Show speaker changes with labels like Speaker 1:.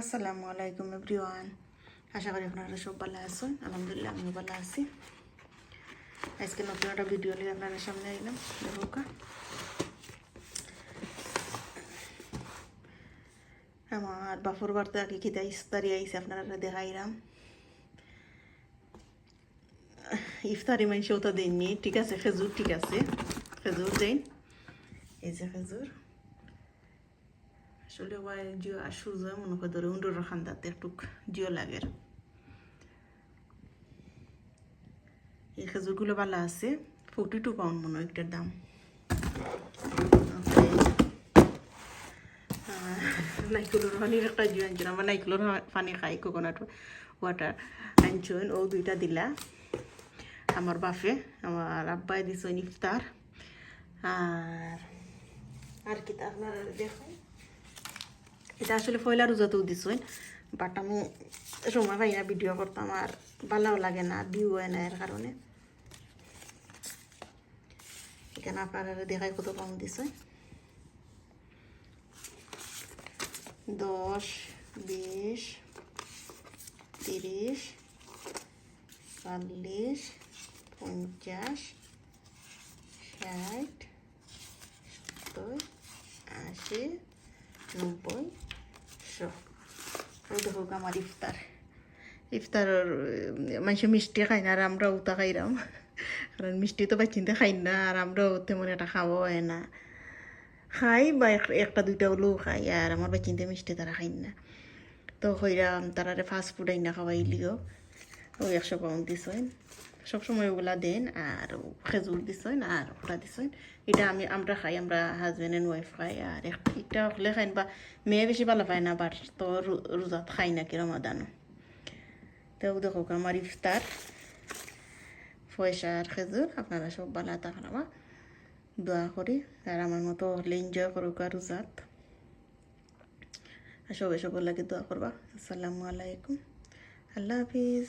Speaker 1: আসসালামু আলাইকুম এভরিওয়ান। আশা করি আপনারা সব ভালো আছেন। আলহামদুলিল্লাহ, আমিও ভালো আছি। আজকে নতুন একটা ভিডিও নিয়ে আপনাদের সামনে আইলাম আমার বাফর বার্তা কি খিদা ইফতারি আইসে আপনারা দেখাইলাম। ইফতারি মানুষও তো দেননি ঠিক আছে, খেজুর ঠিক আছে। খেজুর দেন এই যে খেজুর। আসলে ওয়াই জিও আর সূর্য মনে করে ধরে উন্ডোর খান্দাতে একটু জিও লাগে। এই খেজুরগুলো ভালো আছে, ফোর্টি টু পাউন্ড মনে হয় একটার দাম। নাইকুলোর পানির একটা জিও আনছেন আমার নাইকুলোর পানি খাই কোকোনাট ওয়াটার আনছেন, ও দুইটা দিলা। আমার বাপে, আমার আব্বাই দিছেন ইফতার আর আর কি তা আপনারা দেখুন? এটা আসলে পয়লা রোজাতেও দিছেন বাট আমি সময় পাই না ভিডিও করতাম আর ভালোও লাগে না ভিউ হয় না এর কারণে। এখানে আপনারা দেখাই কত কম দিছেন দশ, বিশ, তিরিশ, চল্লিশ, পঞ্চাশ, ষাট, সত্তর, আশি, নব্বই শো ওই দেখো আমার ইফতার ইফতার মানুষ মিষ্টি খাই না আর আমরা উতা খাইরাম কারণ মিষ্টি তো বাচ্চিনতে খাই না আর আমরাও তেমন একটা খাওয়া হয় না খাই বা একটা দুইটা হলেও খাই আর আমার বাচ্চিনতে মিষ্টি তারা খাই না তো হইরাম তারারে ফাস্ট ফুড আইনা খাওয়াইলিও ওই একশো পাউন্ড দিছেন সবসময় ওগুলা দেন আর খেজুর দিছেন আর ওগুলা দিছেন। এটা আমি, আমরা খাই, আমরা হাজব্যান্ড অ্যান্ড ওয়াইফ খাই আর এটা হলে খাই বা মেয়ে বেশি ভালো পায় না বাট তো রোজাত খাই না কিরম দানো তো দেখো আমার ইফতার। পয়সা আর খেজুর, আপনারা সব ভালো থাকলাম দোয়া করি, আর আমার মতো হলে এনজয় করুক আর রোজাত। আর সবাই সবার লাগে দোয়া করবা। আসসালামু আলাইকুম। আল্লাহ হাফিজ।